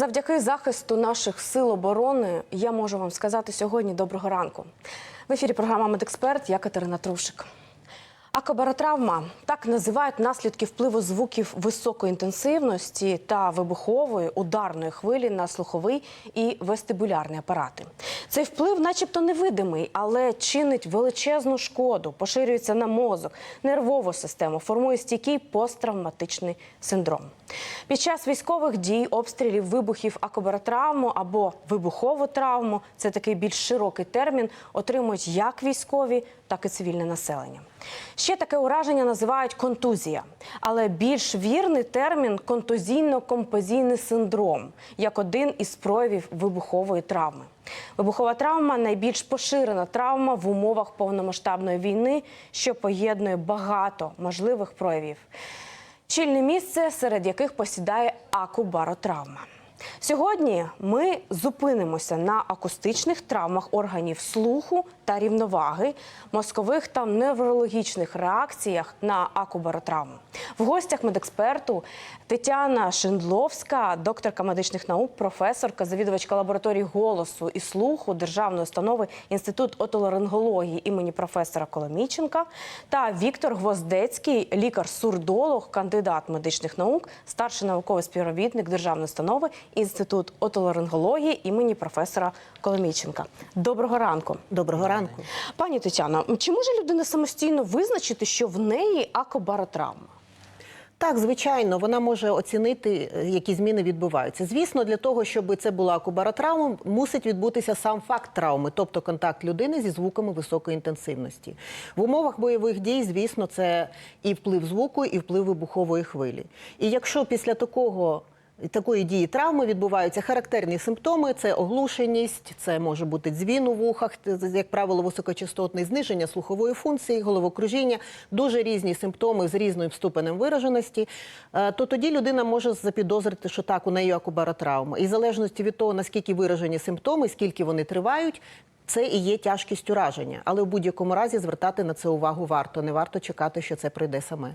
Завдяки захисту наших сил оборони я можу вам сказати сьогодні доброго ранку. В ефірі програма Медексперт. Я Катерина Трушик. Акобаротравма так називають наслідки впливу звуків високої інтенсивності та вибухової ударної хвилі на слуховий і вестибулярні апарати. Цей вплив, начебто, невидимий, але чинить величезну шкоду, поширюється на мозок, нервову систему, формує стійкий посттравматичний синдром. Під час військових дій, обстрілів, вибухів акобаротравму або вибухову травму це такий більш широкий термін, отримують як військові, так і цивільне населення. Ще таке ураження називають контузія, але більш вірний термін контузійно-композійний синдром як один із проявів вибухової травми. Вибухова травма найбільш поширена травма в умовах повномасштабної війни, що поєднує багато можливих проявів. Чільне місце, серед яких посідає акубаротравма. Сьогодні ми зупинимося на акустичних травмах органів слуху та рівноваги, мозкових та неврологічних реакціях на акубаротравму. В гостях медексперту Тетяна Шиндловська, докторка медичних наук, професорка, завідувачка лабораторії голосу і слуху Державної установи Інститут отоларингології імені професора Коломійченка та Віктор Гвоздецький, лікар-сурдолог, кандидат медичних наук, старший науковий співробітник Державної установи Інститут отоларингології імені професора Коломійченка. Доброго ранку. Доброго ранку. Пані Тетяно, чи може людина самостійно визначити, що в неї акобаротравма? Так, звичайно, вона може оцінити, е, які зміни відбуваються. Звісно, для того, щоб це була акубаротравма, мусить відбутися сам факт травми, тобто контакт людини зі звуками високої інтенсивності. В умовах бойових дій, звісно, це і вплив звуку, і вплив вибухової хвилі. І якщо після такого такої дії травми відбуваються характерні симптоми: це оглушеність, це може бути дзвін у вухах, як правило, високочастотний зниження слухової функції, головокружіння, дуже різні симптоми з різним ступенем вираженості. е, То тоді людина може запідозрити, що так у неї акубаротравма. І в залежності від того, наскільки виражені симптоми, скільки вони тривають. Це і є тяжкість ураження, але в будь-якому разі звертати на це увагу варто. Не варто чекати, що це прийде саме.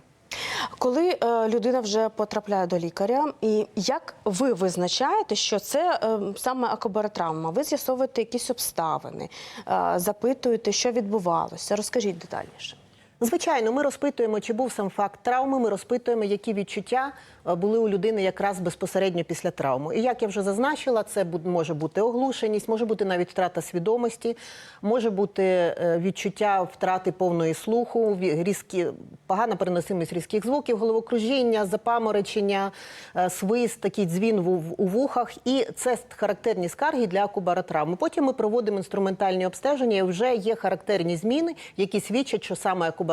Коли е, людина вже потрапляє до лікаря, і як ви визначаєте, що це е, саме акобаротравма? Ви з'ясовуєте якісь обставини, е, запитуєте, що відбувалося. Розкажіть детальніше. Звичайно, ми розпитуємо, чи був сам факт травми. Ми розпитуємо, які відчуття е, були у людини якраз безпосередньо після травми. І як я вже зазначила, це може бути оглушеність, може бути навіть втрата свідомості, може бути е, відчуття втрати повної слуху, різкі, погана переносимість різких звуків, головокружіння, запаморочення, е, свист, такий дзвін у вухах. І це характерні скарги для акубаротравми. Потім ми проводимо інструментальні обстеження, і вже є характерні зміни, які свідчать, що саме акубаротравма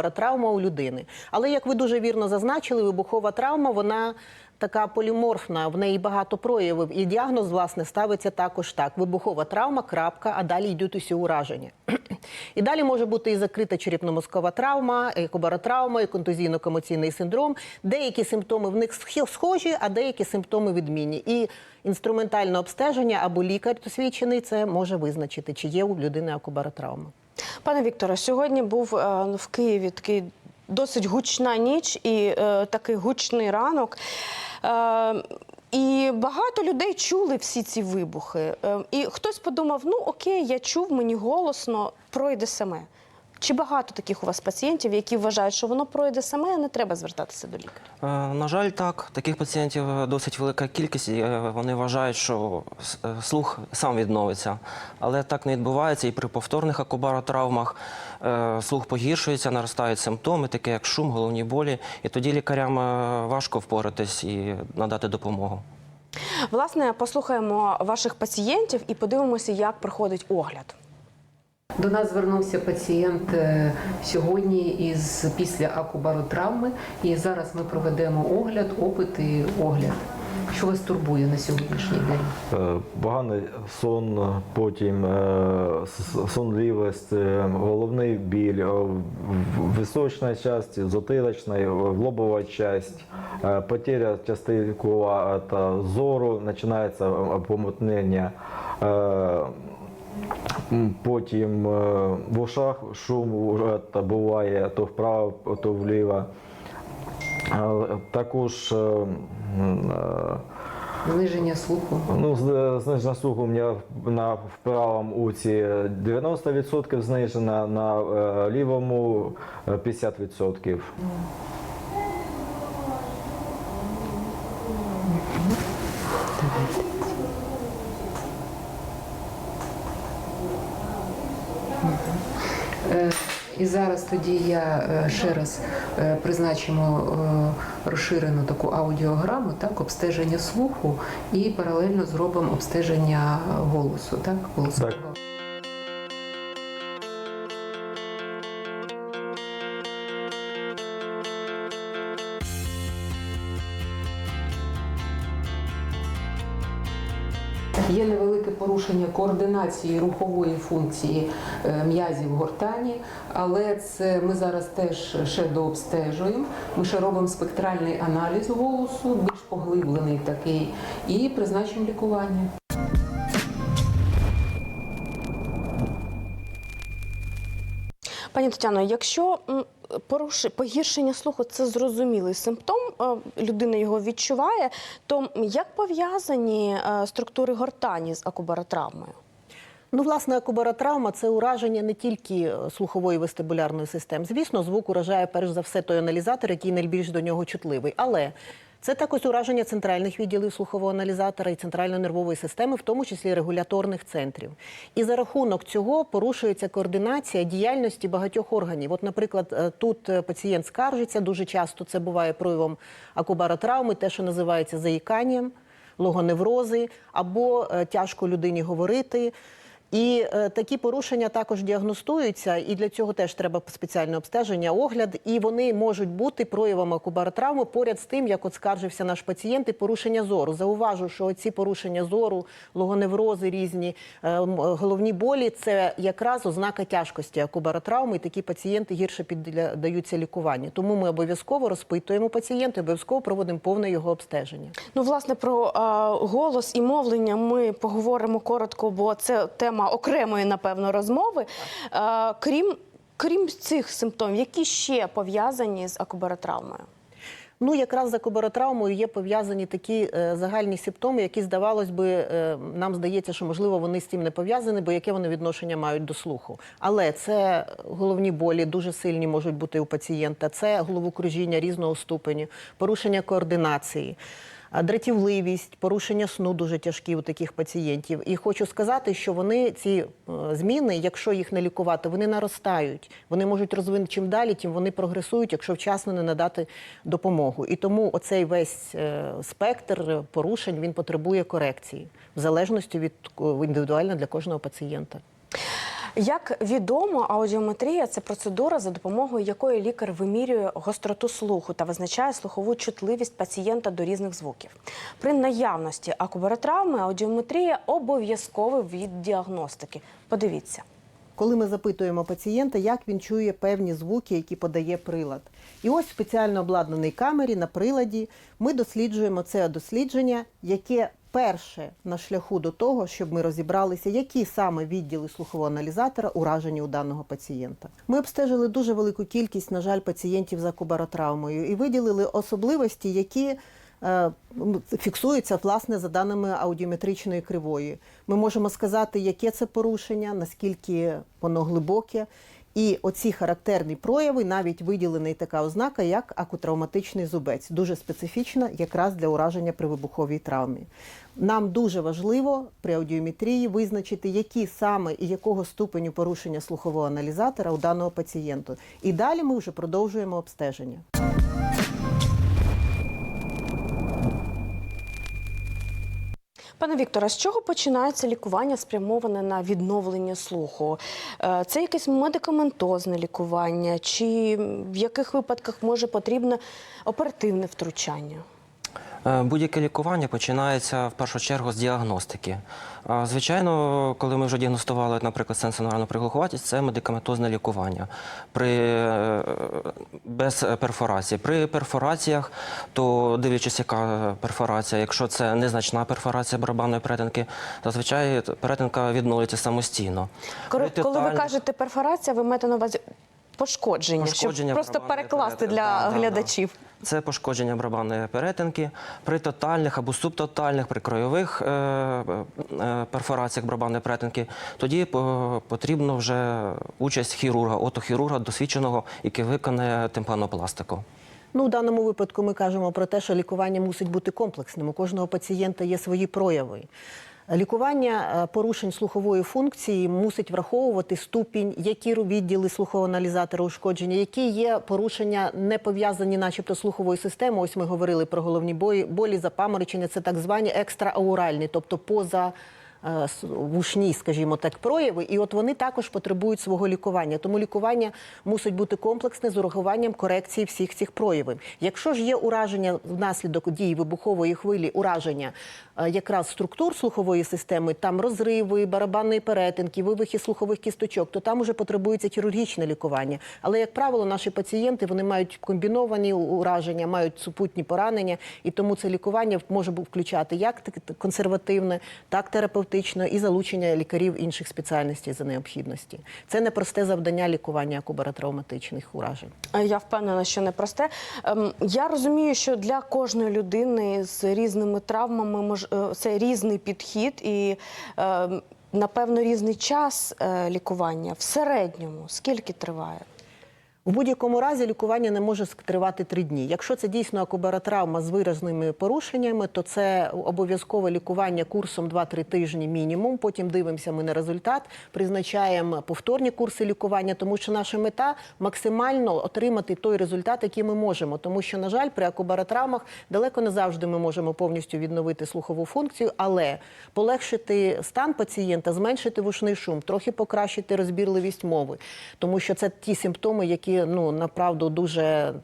у людини. Але як ви дуже вірно зазначили, вибухова травма вона. Така поліморфна, в неї багато проявів, і діагноз власне ставиться також так: вибухова травма, крапка, а далі йдуть усі ураження. І далі може бути і закрита черепно-мозкова травма, і і контузійно-комоційний синдром. Деякі симптоми в них схожі, а деякі симптоми відмінні. І інструментальне обстеження або лікар досвідчений це може визначити, чи є у людини акубаротравма. Пане Вікторе, сьогодні був е, в Києві такий досить гучна ніч і е, такий гучний ранок. Е, і багато людей чули всі ці вибухи. І хтось подумав: ну окей, я чув, мені голосно, пройде саме. Чи багато таких у вас пацієнтів, які вважають, що воно пройде саме, а не треба звертатися до лікаря? Е, На жаль, так. Таких пацієнтів е, досить велика кількість. і е, Вони вважають, що слух сам відновиться. Але так не відбувається. І при повторних акубаротравмах слух погіршується, наростають симптоми, такі як шум, головні болі. І тоді лікарям важко впоратись і надати допомогу. Власне, послухаємо ваших пацієнтів і подивимося, як проходить огляд. До нас звернувся пацієнт е, сьогодні із після акубаротравми, і зараз ми проведемо огляд, опит і огляд. Що вас турбує на сьогоднішній день? Е, Поганий сон, потім е, сонливість, головний біль, в- в височна частина, затилочна, е, лобова часть, е, потеря частинкова зору, починається помутнення. Потім е, в ушах шум е, буває то вправо, то вліво. Також е, е, Зниження слуху. Ну, з- знижена слуху у мене на в правому уці 90% знижена, на лівому е, 50%. Е, І зараз тоді я е, ще раз е, призначимо е, розширену таку аудіограму, так, обстеження слуху, і паралельно зробимо обстеження голосу, так, голосового. Є невелике порушення координації рухової функції е, м'язів гортані, але це ми зараз теж ще дообстежуємо. Ми ще робимо спектральний аналіз голосу, більш поглиблений такий, і призначимо лікування. Пані Тетяно, якщо поруши- погіршення слуху це зрозумілий симптом, е, людина його відчуває, то як пов'язані е, структури гортані з акубаротравмою? Ну, власне, акубаротравма – це ураження не тільки е, слухової вестибулярної системи. Звісно, звук уражає перш за все той аналізатор, який найбільш до нього чутливий. Але це також ураження центральних відділів слухового аналізатора і центральної нервової системи, в тому числі регуляторних центрів. І за рахунок цього порушується координація діяльності багатьох органів. От, наприклад, е, тут е, пацієнт скаржиться, дуже часто це буває проявом акубаротравми, те, що називається заїканням логоневрози, або е, тяжко людині говорити. І е, такі порушення також діагностуються, і для цього теж треба спеціальне обстеження, огляд. І вони можуть бути проявами акубаротравми поряд з тим, як от скаржився наш пацієнт, і порушення зору. Зауважу, що ці порушення зору, логоневрози різні, е, головні болі це якраз ознака тяжкості акубаротравми, і такі пацієнти гірше піддаються лікуванню. Тому ми обов'язково розпитуємо пацієнта, обов'язково проводимо повне його обстеження. Ну, власне, про е, голос і мовлення ми поговоримо коротко, бо це тема окремої, напевно, розмови. Е, крім, крім цих симптомів, які ще пов'язані з акубаротравмою? Ну, якраз з акубаротравмою є пов'язані такі е, загальні симптоми, які, здавалось би, е, нам здається, що можливо вони з цим не пов'язані, бо яке вони відношення мають до слуху. Але це головні болі дуже сильні можуть бути у пацієнта, це головокружіння різного ступеню, порушення координації. Дратівливість, порушення сну дуже тяжкі у таких пацієнтів. І хочу сказати, що вони ці е, зміни, якщо їх не лікувати, вони наростають. Вони можуть розвинути чим далі, тим вони прогресують, якщо вчасно не надати допомогу. І тому оцей весь е, спектр порушень він потребує корекції в залежності від е, індивідуально для кожного пацієнта. Як відомо, аудіометрія це процедура, за допомогою якої лікар вимірює гостроту слуху та визначає слухову чутливість пацієнта до різних звуків. При наявності акубаротравми аудіометрія обов'язковий від діагностики. Подивіться. Коли ми запитуємо пацієнта, як він чує певні звуки, які подає прилад. І ось в спеціально обладнаній камері на приладі ми досліджуємо це дослідження, яке перше на шляху до того, щоб ми розібралися, які саме відділи слухового аналізатора уражені у даного пацієнта. Ми обстежили дуже велику кількість, на жаль, пацієнтів з акубаротравмою і виділили особливості, які е, фіксуються власне за даними аудіометричної кривої. Ми можемо сказати, яке це порушення, наскільки воно глибоке. І оці характерні прояви навіть виділений така ознака, як акутравматичний зубець, дуже специфічна якраз для ураження при вибуховій травмі. Нам дуже важливо при аудіометрії визначити, які саме і якого ступеню порушення слухового аналізатора у даного пацієнта. І далі ми вже продовжуємо обстеження. Пане Вікторе, з чого починається лікування спрямоване на відновлення слуху? Е, Це якесь медикаментозне лікування, чи в яких випадках може потрібне оперативне втручання? Е, Будь-яке лікування починається в першу чергу з діагностики. Звичайно, коли ми вже діагностували, наприклад, сенсонарну приглухуватість, це медикаментозне лікування при, е, без перфорації. При перфораціях, то дивлячись, яка перфорація, якщо це незначна перфорація барабанної перетинки, зазвичай перетинка відновлюється самостійно. Коли, коли ви кажете перфорація, ви маєте на увазі пошкодження, Пошкодження щоб просто перекласти для Да, да, да. глядачів. Це пошкодження барабанної перетинки при тотальних або субтотальних, при кройових е, е, перфораціях барабанної перетинки. Тоді по- потрібно вже участь хірурга, отохірурга досвідченого, який виконає тимпанопластику. Ну, в даному випадку ми кажемо про те, що лікування мусить бути комплексним. У кожного пацієнта є свої прояви. Лікування е, порушень слухової функції мусить враховувати ступінь, які відділи слухового аналізатора ушкодження, які є порушення не пов'язані, начебто, слуховою системою. Ось ми говорили про головні бої, болі, запаморочення. Це так звані екстраауральні, тобто поза вушні, скажімо так, прояви, і от вони також потребують свого лікування. Тому лікування мусить бути комплексне з урахуванням корекції всіх цих проявів. Якщо ж є ураження внаслідок дії вибухової хвилі, ураження е, якраз структур слухової системи, там розриви, барабанної перетинки, вивихи слухових кісточок, то там уже потребується хірургічне лікування. Але, як правило, наші пацієнти вони мають комбіновані ураження, мають супутні поранення, і тому це лікування може включати як консервативне, так терапевтичне і залучення лікарів інших спеціальностей за необхідності. Це непросте завдання лікування акубаротравматичних уражень. Я впевнена, що непросте. Ем, Я розумію, що для кожної людини з різними травмами е, це різний підхід і, ем, напевно, різний час е, лікування. В середньому скільки триває? У будь-якому разі лікування не може тривати три дні. Якщо це дійсно акубаротравма з виразними порушеннями, то це обов'язкове лікування курсом 2-3 тижні мінімум. Потім дивимося ми на результат, призначаємо повторні курси лікування, тому що наша мета максимально отримати той результат, який ми можемо. Тому що, на жаль, при акубаротравмах далеко не завжди ми можемо повністю відновити слухову функцію, але полегшити стан пацієнта, зменшити вушний шум, трохи покращити розбірливість мови, тому що це ті симптоми, які ну направду дуже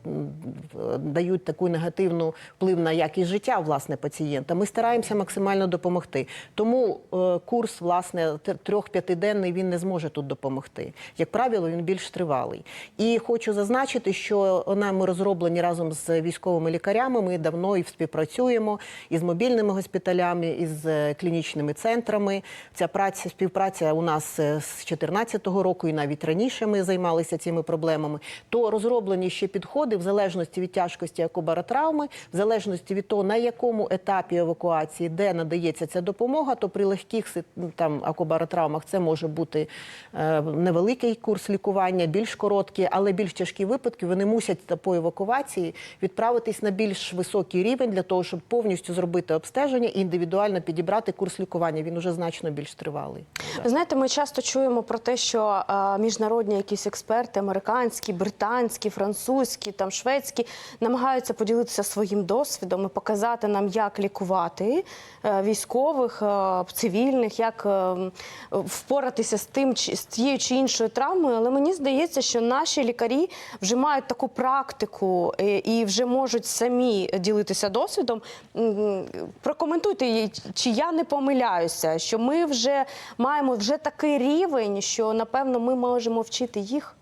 дають таку негативну вплив на якість життя власне пацієнта. Ми стараємося максимально допомогти. Тому е, курс, власне, трьох-п'ятиденний він не зможе тут допомогти. Як правило, він більш тривалий. І хочу зазначити, що нами розроблені разом з військовими лікарями. Ми давно і співпрацюємо із мобільними госпіталями, із е, клінічними центрами. Ця праця, співпраця у нас е, з 2014 року і навіть раніше ми займалися цими проблемами. То розроблені ще підходи в залежності від тяжкості акубаротравми, в залежності від того, на якому етапі евакуації, де надається ця допомога, то при легких там акубаротравмах це може бути е, невеликий курс лікування, більш короткий, але більш тяжкі випадки вони мусять по евакуації відправитись на більш високий рівень для того, щоб повністю зробити обстеження і індивідуально підібрати курс лікування. Він уже значно більш тривалий. Ви знаєте, ми часто чуємо про те, що е, міжнародні якісь експерти, американські, британські, французькі, там шведські, намагаються поділитися своїм досвідом і показати нам, як лікувати е, військових, е, цивільних, як е, впоратися з тим з тією чи іншою травмою. Але мені здається, що наші лікарі вже мають таку практику і вже можуть самі ділитися досвідом. Прокоментуйте, її, чи я не помиляюся, що ми вже маємо вже такий рівень, що напевно ми можемо вчити їх.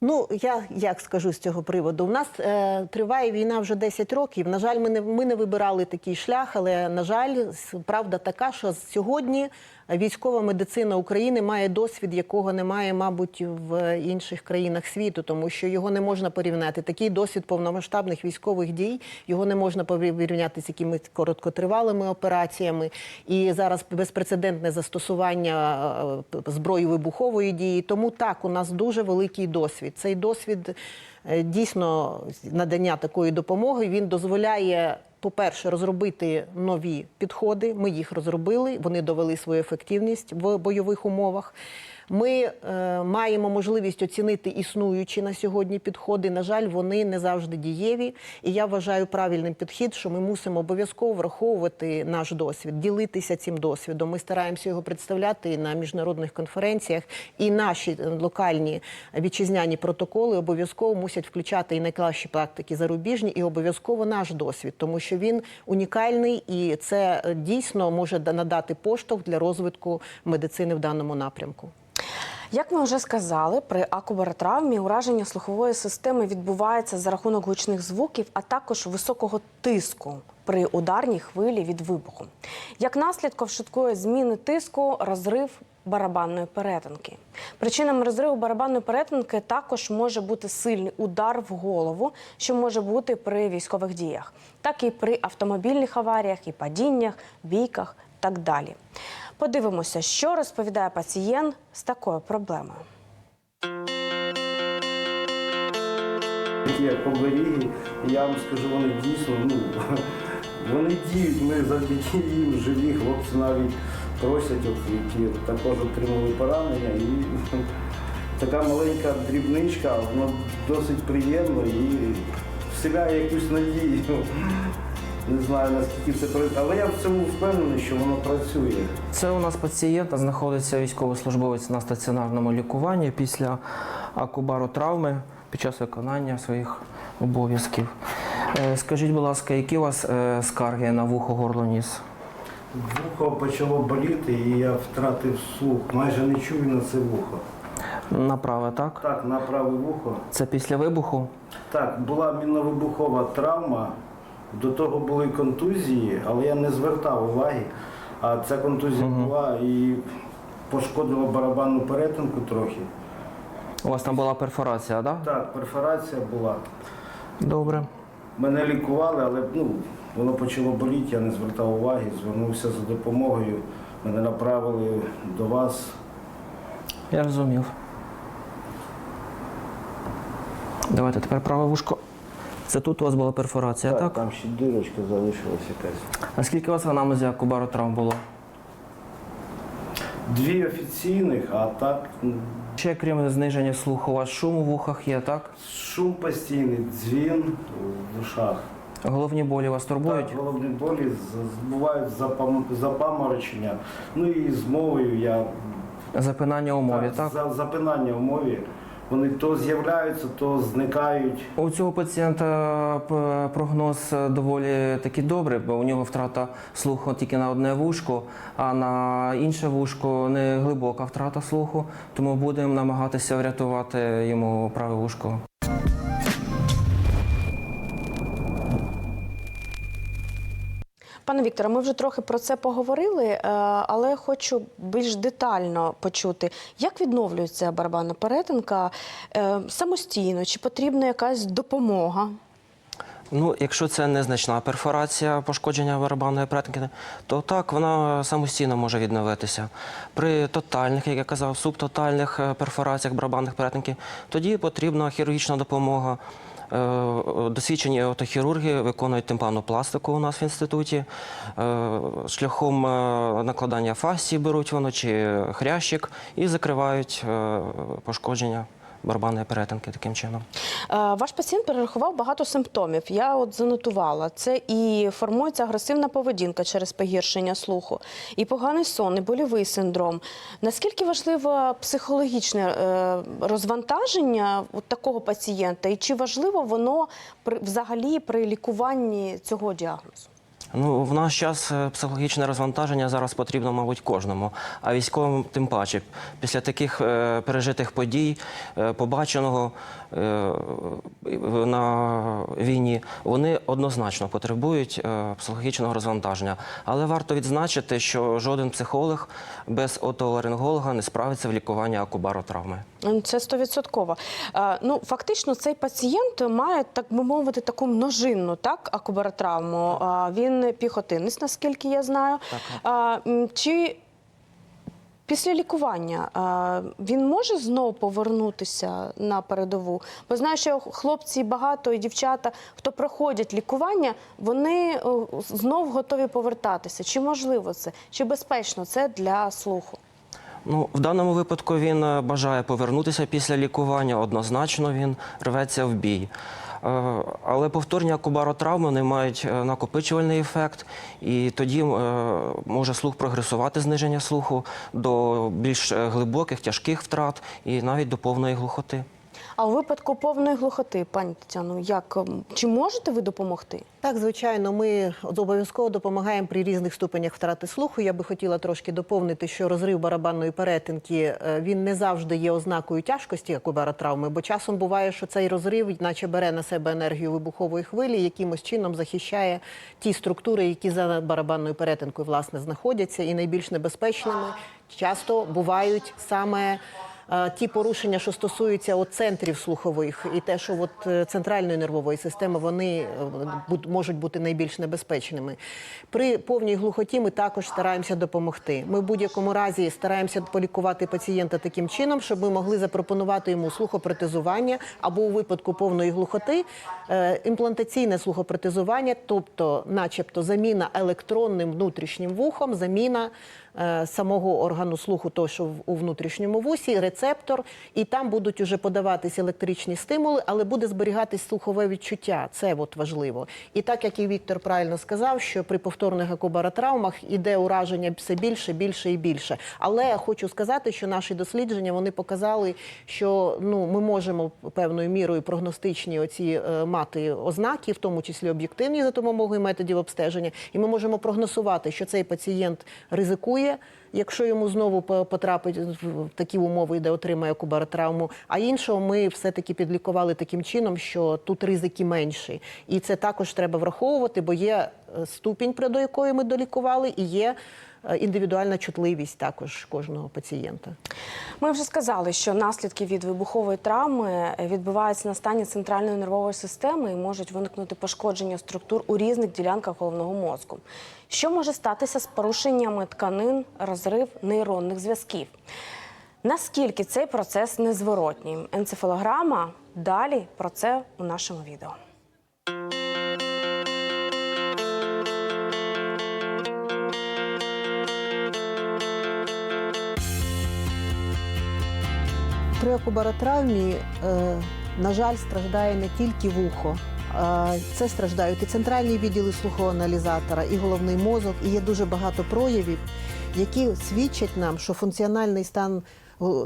Ну я як скажу з цього приводу. У нас е, триває війна вже 10 років. На жаль, ми не ми не вибирали такий шлях, але на жаль, правда така, що сьогодні військова медицина України має досвід, якого немає, мабуть, в інших країнах світу, тому що його не можна порівняти. Такий досвід повномасштабних військових дій його не можна порівняти з якимись короткотривалими операціями. І зараз безпрецедентне застосування е, зброї вибухової дії. Тому так у нас дуже великий досвід. Цей досвід е, дійсно надання такої допомоги він дозволяє. По-перше, розробити нові підходи. Ми їх розробили, вони довели свою ефективність в бойових умовах. Ми е, маємо можливість оцінити існуючі на сьогодні підходи. На жаль, вони не завжди дієві. І я вважаю правильним підхід, що ми мусимо обов'язково враховувати наш досвід, ділитися цим досвідом. Ми стараємося його представляти на міжнародних конференціях. І наші е, локальні вітчизняні протоколи обов'язково мусять включати і найкращі практики зарубіжні, і обов'язково наш досвід, тому що він унікальний і це е, дійсно може да- надати поштовх для розвитку медицини в даному напрямку. Як ми вже сказали, при акубаротравмі ураження слухової системи відбувається за рахунок гучних звуків, а також високого тиску при ударній хвилі від вибуху. Як наслідком швидкої зміни тиску, розрив барабанної перетинки. Причинами розриву барабанної перетинки також може бути сильний удар в голову, що може бути при військових діях, так і при автомобільних аваріях, і падіннях, бійках так далі. Подивимося, що розповідає пацієнт з такою проблемою. Такі оберіги, я вам скажу, вони дійсно, ну, вони діють, ми завдяки їм живі, хлопці навіть просять, які також отримали поранення. І така маленька дрібничка, воно досить приємно і вселяє якусь надію. Не знаю наскільки це працює, але я в цьому впевнений, що воно працює. Це у нас пацієнт, знаходиться військовослужбовець на стаціонарному лікуванні після акубаротравми під час виконання своїх обов'язків. Е, Скажіть, будь ласка, які у вас е, скарги на вухо горло ніс? Вухо почало боліти, і я втратив слух. Майже не чую на це вухо. На праве, так? Так, на праве вухо. Це після вибуху? Так, була міновибухова травма, до того були контузії, але я не звертав уваги. А ця контузія була і пошкодила барабанну перетинку трохи. У вас там була перфорація, так? Так, перфорація була. Добре. Мене лікували, але ну, воно почало боліти, я не звертав уваги, звернувся за допомогою. Мене направили до вас. Я розумів. Давайте тепер праве вушко. Це тут у вас була перфорація, так? Там ще дирочка залишилась якась. А скільки у вас в анамнезі акубаротравм було? Дві офіційних, а так Ще крім зниження слуху, у вас шум у вухах є, так? шум постійний, дзвін в ушах. Головні болі вас турбують? Так, головні болі з- бувають запам- запаморочення. Ну і з мовою я Запинання у мові, так? за- запинання в мові. Вони то з'являються, то зникають. У цього пацієнта прогноз е, доволі таки добрий, бо у нього втрата слуху тільки на одне вушко, а на інше вушко не глибока втрата слуху, тому будемо намагатися врятувати йому праве вушко. Пане Вікторе, ми вже трохи про це поговорили, е, але хочу більш детально почути, як відновлюється барабанна перетинка е, самостійно, чи потрібна якась допомога? Ну, якщо це незначна перфорація пошкодження барабанної перетинки, то так вона самостійно може відновитися. При тотальних, як я казав, субтотальних е, перфораціях барабанних перетинки, тоді потрібна хірургічна допомога. Е, Досвідчені отохірурги виконують тимпану пластику у нас в інституті. Е, Шляхом е, накладання фасі беруть воно чи хрящик і закривають пошкодження барабанної перетинки таким чином. Е, Ваш пацієнт перерахував багато симптомів. Я от занотувала. Це і формується агресивна поведінка через погіршення слуху, і поганий сон, і больовий синдром. Наскільки важливо психологічне е, розвантаження от такого пацієнта, і чи важливо воно взагалі при лікуванні цього діагнозу? Ну, в наш час е, психологічне розвантаження зараз потрібно, мабуть, кожному, а військовим тим паче. Після таких е, пережитих подій, е, побаченого на війні, вони однозначно потребують е, психологічного розвантаження. Але варто відзначити, що жоден психолог без отоларинголога не справиться в лікуванні акубаротравми. Це стовідсотково. Е, Ну, фактично, цей пацієнт має, так би мовити, таку множинну так, акубаротравму. Він піхотинець, наскільки я знаю. М, Чи після лікування він може знову повернутися на передову? Бо знаю, що хлопці багато і дівчата, хто проходять лікування, вони о, знов готові повертатися. Чи можливо це? Чи безпечно це для слуху? Ну, в даному випадку він е, бажає повернутися після лікування. Однозначно він рветься в бій. Е, Але повторні акубаротравми не мають е, накопичувальний ефект, і тоді е, може слух прогресувати зниження слуху до більш глибоких, тяжких втрат і навіть до повної глухоти. А у випадку повної глухоти, пані Тетяно, як чи можете ви допомогти? Так, звичайно, ми обов'язково допомагаємо при різних ступенях втрати слуху. Я би хотіла трошки доповнити, що розрив барабанної перетинки е, він не завжди є ознакою тяжкості акубаротравми, бо часом буває, що цей розрив, наче бере на себе енергію вибухової хвилі, якимось чином захищає ті структури, які за барабанною перетинкою власне знаходяться, і найбільш небезпечними часто бувають саме. Ті порушення, що стосуються от центрів слухових, і те, що от е, центральної нервової системи, вони е, можуть бути найбільш небезпечними. При повній глухоті ми також стараємося допомогти. Ми в будь-якому разі стараємося полікувати пацієнта таким чином, щоб ми могли запропонувати йому слухопротезування або у випадку повної глухоти е, імплантаційне слухопротезування, тобто, начебто, заміна електронним внутрішнім вухом, заміна самого органу слуху, то що у внутрішньому вусі, рецептор, і там будуть уже подаватись електричні стимули, але буде зберігатись слухове відчуття. Це от важливо. І так як і Віктор правильно сказав, що при повторних акубаротравмах іде ураження все більше, більше і більше. Але хочу сказати, що наші дослідження вони показали, що ну ми можемо певною мірою прогностичні оці е, мати ознаки, в тому числі об'єктивні за допомогою методів обстеження, і ми можемо прогнозувати, що цей пацієнт ризикує. Якщо йому знову по- потрапить в такі умови, де отримає кубаротравму, а іншого ми все-таки підлікували таким чином, що тут ризики менші. І це також треба враховувати, бо є е, ступінь, до якої ми долікували, і є індивідуальна чутливість також кожного пацієнта. Ми вже сказали, що наслідки від вибухової травми відбуваються на стані центральної нервової системи і можуть виникнути пошкодження структур у різних ділянках головного мозку. Що може статися з порушеннями тканин, розрив нейронних зв'язків? Наскільки цей процес незворотній? Енцефалограма далі про це у нашому відео. При акубаротравмі, е, на жаль, страждає не тільки вухо. Це страждають і центральні відділи слухового аналізатора, і головний мозок, і є дуже багато проявів, які свідчать нам, що функціональний стан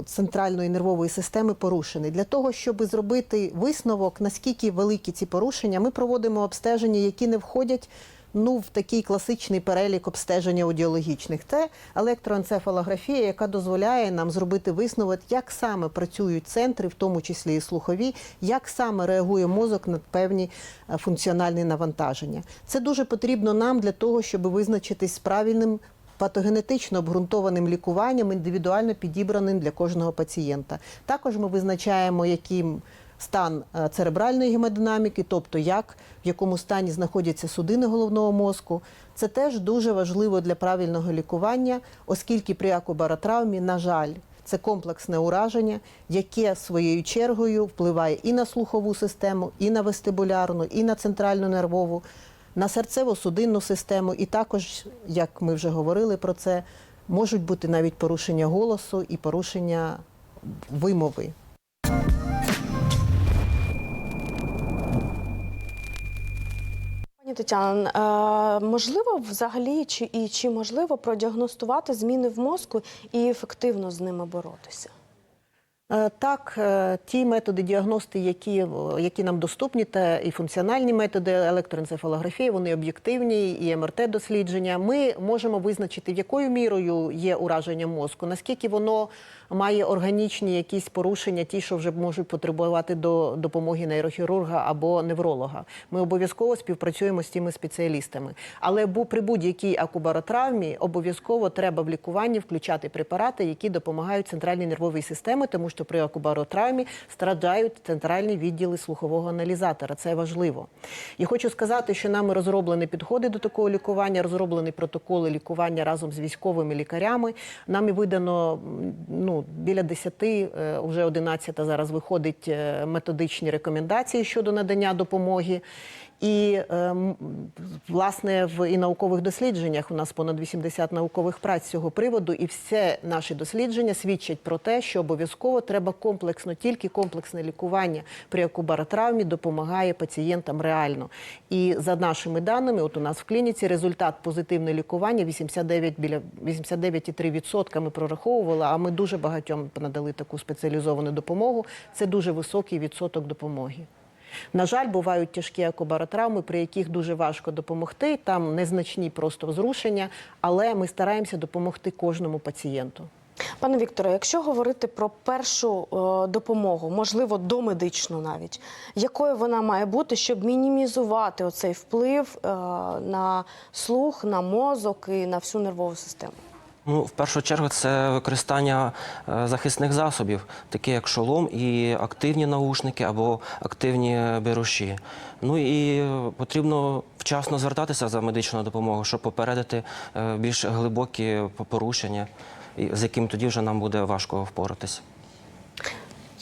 центральної нервової системи порушений. Для того, щоб зробити висновок, наскільки великі ці порушення, ми проводимо обстеження, які не входять ну, в такий класичний перелік обстеження аудіологічних. Це електроенцефалографія, яка дозволяє нам зробити висновок, як саме працюють центри, в тому числі і слухові, як саме реагує мозок на певні е, функціональні навантаження. Це дуже потрібно нам для того, щоб визначитись з правильним. Патогенетично обґрунтованим лікуванням, індивідуально підібраним для кожного пацієнта. Також ми визначаємо, яким стан е, церебральної гемодинаміки, тобто як в якому стані знаходяться судини головного мозку. Це теж дуже важливо для правильного лікування, оскільки при акубаротравмі, на жаль, це комплексне ураження, яке своєю чергою впливає і на слухову систему, і на вестибулярну, і на центральну нервову, на серцево-судинну систему. І також, як ми вже говорили про це, можуть бути навіть порушення голосу і порушення вимови. Пані Тетяно, е, можливо, взагалі чи і чи можливо продіагностувати зміни в мозку і ефективно з ними боротися? Е, Так, е, ті методи діагностики, які, е, які нам доступні, та і функціональні методи електроенцефалографії, вони об'єктивні, і МРТ-дослідження. Ми можемо визначити, якою мірою є ураження мозку, наскільки воно має органічні якісь порушення, ті, що вже можуть потребувати до допомоги нейрохірурга або невролога. Ми обов'язково співпрацюємо з тими спеціалістами. Але при будь-якій акубаротравмі обов'язково треба в лікуванні включати препарати, які допомагають центральній нервовій системі, тому що при акубаротравмі страждають центральні відділи слухового аналізатора. Це важливо. І хочу сказати, що нами розроблені підходи до такого лікування, розроблені протоколи лікування разом з військовими лікарями. Нами видано ну, біля 10, е, вже 11 зараз виходить е, методичні рекомендації щодо надання допомоги. І ем, власне в і наукових дослідженнях у нас понад 80 наукових праць з цього приводу, і все наші дослідження свідчать про те, що обов'язково треба комплексно, тільки комплексне лікування при акубаротравмі допомагає пацієнтам реально. І за нашими даними, от у нас в клініці результат позитивне лікування 89 біля 89,3% ми прораховували. А ми дуже багатьом надали таку спеціалізовану допомогу. Це дуже високий відсоток допомоги. На жаль, бувають тяжкі акубаротравми, при яких дуже важко допомогти. Там незначні просто зрушення, але ми стараємося допомогти кожному пацієнту. Пане Вікторе, якщо говорити про першу е, допомогу, можливо, домедичну навіть, якою вона має бути, щоб мінімізувати оцей вплив е, на слух, на мозок і на всю нервову систему? Ну, в першу чергу, це використання е, захисних засобів, такі як шолом і активні наушники або активні беруші. Ну і потрібно вчасно звертатися за медичною допомогою, щоб попередити е, більш глибокі порушення, з яким тоді вже нам буде важко впоратися.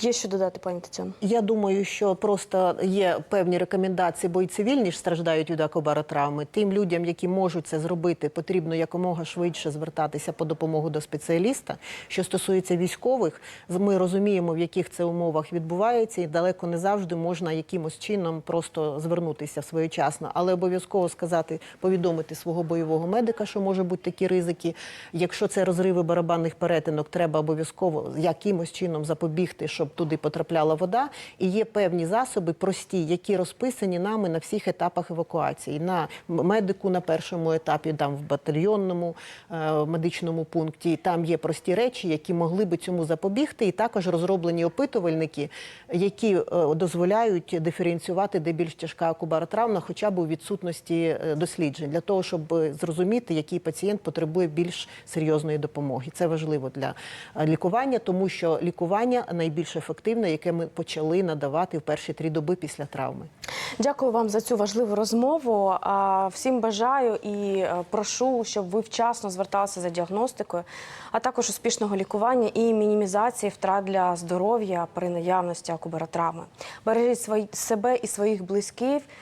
Є що додати, пані Тетяно? Я думаю, що просто є певні рекомендації, бо і цивільні ж страждають від акубаротравми. Тим людям, які можуть це зробити, потрібно якомога швидше звертатися по допомогу до спеціаліста. Що стосується військових, ми розуміємо, в яких це умовах відбувається, і далеко не завжди можна якимось чином просто звернутися своєчасно, але обов'язково сказати, повідомити свого бойового медика, що може бути такі ризики. Якщо це розриви барабанних перетинок, треба обов'язково якимось чином запобігти, щоб туди потрапляла вода. І є певні засоби прості, які розписані нами на всіх етапах евакуації. На медику на першому етапі, там в батальйонному е, медичному пункті. Там є прості речі, які могли би цьому запобігти, і також розроблені опитувальники, які е, дозволяють диференціювати, де більш тяжка акубаротравма, хоча б у відсутності е, досліджень, для того, щоб зрозуміти, який пацієнт потребує більш серйозної допомоги. Це важливо для е, лікування, тому що лікування найбільш ефективне, яке ми почали надавати в перші три доби після травми. Дякую вам за цю важливу розмову. Всім бажаю і е, прошу, щоб ви вчасно зверталися за діагностикою, а також успішного лікування і мінімізації втрат для здоров'я при наявності акубаротравми. Бережіть себе і своїх близьких.